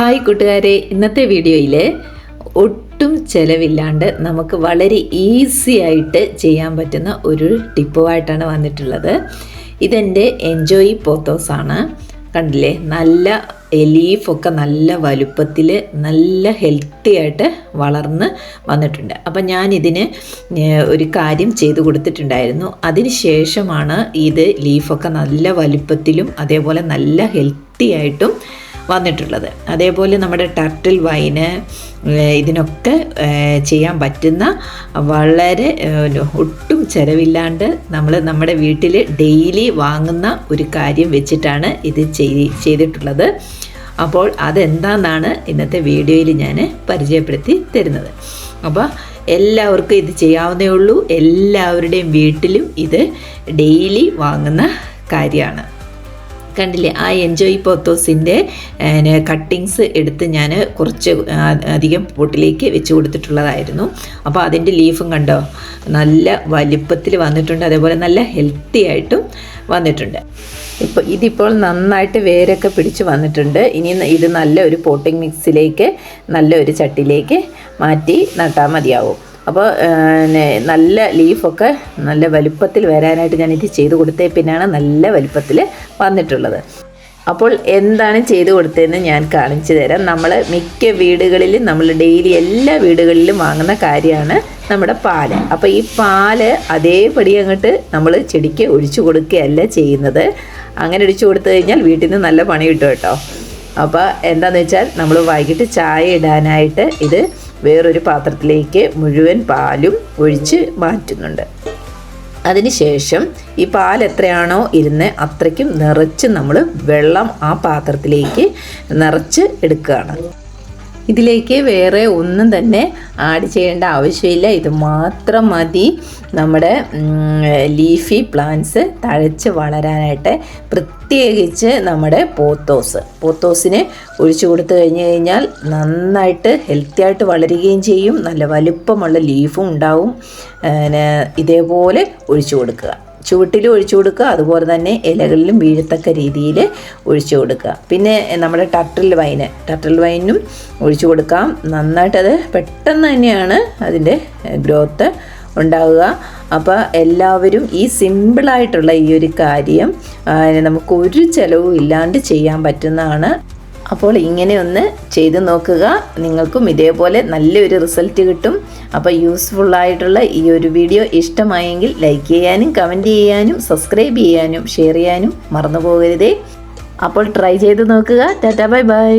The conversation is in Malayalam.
ഹായ് കൂട്ടുകാരെ ഇന്നത്തെ വീഡിയോയിൽ ഒട്ടും ചിലവില്ലാണ്ട് നമുക്ക് വളരെ ഈസി ആയിട്ട് ചെയ്യാൻ പറ്റുന്ന ഒരു ടിപ്പുമായിട്ടാണ് വന്നിട്ടുള്ളത്. ഇതെന്റെ എൻജോയ് പോത്തോസ് ആണ് കണ്ടില്ലേ? നല്ല എലീഫൊക്കെ നല്ല വലുപ്പത്തിൽ നല്ല ഹെൽത്തി ആയിട്ട് വളർന്ന് വന്നിട്ടുണ്ട്. അപ്പം ഞാനിതിന് ഒരു കാര്യം ചെയ്തു കൊടുത്തിട്ടുണ്ടായിരുന്നു. അതിന് ശേഷമാണ് ഇത് ലീഫൊക്കെ നല്ല വലുപ്പത്തിലും അതേപോലെ നല്ല ഹെൽത്തി ആയിട്ടും വന്നിട്ടുള്ളത്. അതേപോലെ നമ്മുടെ ടർട്ടിൽ വൈന് ഇതിനൊക്കെ ചെയ്യാൻ പറ്റുന്ന വളരെ ഒട്ടും ചിലവില്ലാണ്ട് നമ്മൾ നമ്മുടെ വീട്ടിൽ ഡെയിലി വാങ്ങുന്ന ഒരു കാര്യം വെച്ചിട്ടാണ് ഇത് ചെയ്തിട്ടുള്ളത്. അപ്പോൾ അതെന്താണെന്നാണ് ഇന്നത്തെ വീഡിയോയിൽ ഞാൻ പരിചയപ്പെടുത്തി തരുന്നത്. അപ്പോൾ എല്ലാവർക്കും ഇത് ചെയ്യാവുന്നേ ഉള്ളൂ. എല്ലാവരുടെയും വീട്ടിലും ഇത് ഡെയിലി വാങ്ങുന്ന കാര്യമാണ്. കണ്ടില്ലേ? ആ എൻജോയ് പോത്തോസിന്റെ കട്ടിങ്സ് എടുത്ത് ഞാൻ കുറച്ച് അധികം പൊട്ടിലേക്ക് വെച്ച് കൊടുത്തിട്ടുള്ളതായിരുന്നു. അപ്പോൾ അതിന്റെ ലീഫും കണ്ടോ? നല്ല വലിപ്പത്തിൽ വന്നിട്ടുണ്ട്. അതേപോലെ നല്ല ഹെൽത്തി ആയിട്ടും വന്നിട്ടുണ്ട്. ഇപ്പോൾ ഇതിപ്പോൾ നന്നായിട്ട് വേരൊക്കെ പിടിച്ച് വന്നിട്ടുണ്ട്. ഇനി ഇത് നല്ല ഒരു പോട്ടിംഗ് മിക്സിലേക്ക് നല്ല ഒരു ചട്ടിയിലേക്ക് മാറ്റി നട്ടാൽ മതിയാവും. അപ്പോൾ നല്ല ലീഫൊക്കെ നല്ല വലുപ്പത്തിൽ വരാനായിട്ട് ഞാൻ ഇത് ചെയ്ത് കൊടുത്തേ പിന്നെയാണ് നല്ല വലുപ്പത്തിൽ വന്നിട്ടുള്ളത്. അപ്പോൾ എന്താണ് ചെയ്തു കൊടുത്തതെന്ന് ഞാൻ കാണിച്ചു തരാം. നമ്മൾ മിക്ക വീടുകളിലും നമ്മൾ ഡെയിലി എല്ലാ വീടുകളിലും വാങ്ങുന്ന കാര്യമാണ് നമ്മുടെ പാൽ. അപ്പോൾ ഈ പാൽ അതേപടി അങ്ങോട്ട് നമ്മൾ ചെടിക്ക് ഒഴിച്ചു കൊടുക്കുകയല്ല ചെയ്യുന്നത്. അങ്ങനെ ഒഴിച്ചു കൊടുത്തു കഴിഞ്ഞാൽ വീട്ടിൽ നിന്ന് നല്ല പണി കിട്ടും കേട്ടോ. അപ്പോൾ എന്താണെന്ന് വെച്ചാൽ നമ്മൾ വൈകിട്ട് ചായ ഇടാനായിട്ട് ഇത് വേറൊരു പാത്രത്തിലേക്ക് മുഴുവൻ പാലും ഒഴിച്ച് മാറ്റുന്നുണ്ട്. അതിനുശേഷം ഈ പാൽ എത്രയാണോ ഇരുന്ന് അത്രയ്ക്കും നിറച്ച് നമ്മൾ വെള്ളം ആ പാത്രത്തിലേക്ക് നിറച്ച് എടുക്കുകയാണ്. ഇതിലേക്ക് വേറെ ഒന്നും തന്നെ ആഡ് ചെയ്യേണ്ട ആവശ്യമില്ല. ഇത് മാത്രം മതി. നമ്മുടെ ലീഫി പ്ലാന്റ്സ് തഴച്ച് വളരാനായിട്ട് പ്രത്യേകിച്ച് നമ്മുടെ പോത്തോസ് പോത്തോസിന് ഒഴിച്ചു കൊടുത്തു കഴിഞ്ഞ് കഴിഞ്ഞാൽ നന്നായിട്ട് ഹെൽത്തി ആയിട്ട് വളരുകയും ചെയ്യും. നല്ല വലുപ്പമുള്ള ലീഫും ഉണ്ടാവും. ഇതേപോലെ ഒഴിച്ചു കൊടുക്കുക. ചുവട്ടിലും ഒഴിച്ചു കൊടുക്കുക. അതുപോലെ തന്നെ ഇലകളിലും വീഴത്തക്ക രീതിയിൽ ഒഴിച്ചു കൊടുക്കുക. പിന്നെ നമ്മുടെ ടർട്ടിൽ വൈന് ടർട്ടിൽ വൈനും ഒഴിച്ചു കൊടുക്കാം. നന്നായിട്ടത് പെട്ടെന്ന് തന്നെയാണ് അതിന്റെ ഗ്രോത്ത് ഉണ്ടാവുക. അപ്പോൾ എല്ലാവരും ഈ സിമ്പിളായിട്ടുള്ള ഈ ഒരു കാര്യം നമുക്ക് ഒരു ചിലവും ഇല്ലാണ്ട് ചെയ്യാൻ പറ്റുന്നതാണ്. അപ്പോൾ ഇങ്ങനെ ഒന്ന് ചെയ്ത് നോക്കുക. നിങ്ങൾക്കും ഇതേപോലെ നല്ലൊരു റിസൾട്ട് കിട്ടും. അപ്പോൾ യൂസ്ഫുള്ളായിട്ടുള്ള ഈ ഒരു വീഡിയോ ഇഷ്ടമായെങ്കിൽ ലൈക്ക് ചെയ്യാനും കമന്റ് ചെയ്യാനും സബ്സ്ക്രൈബ് ചെയ്യാനും ഷെയർ ചെയ്യാനും മറന്നു പോകരുതേ. അപ്പോൾ ട്രൈ ചെയ്ത് നോക്കുക. Tata bye bye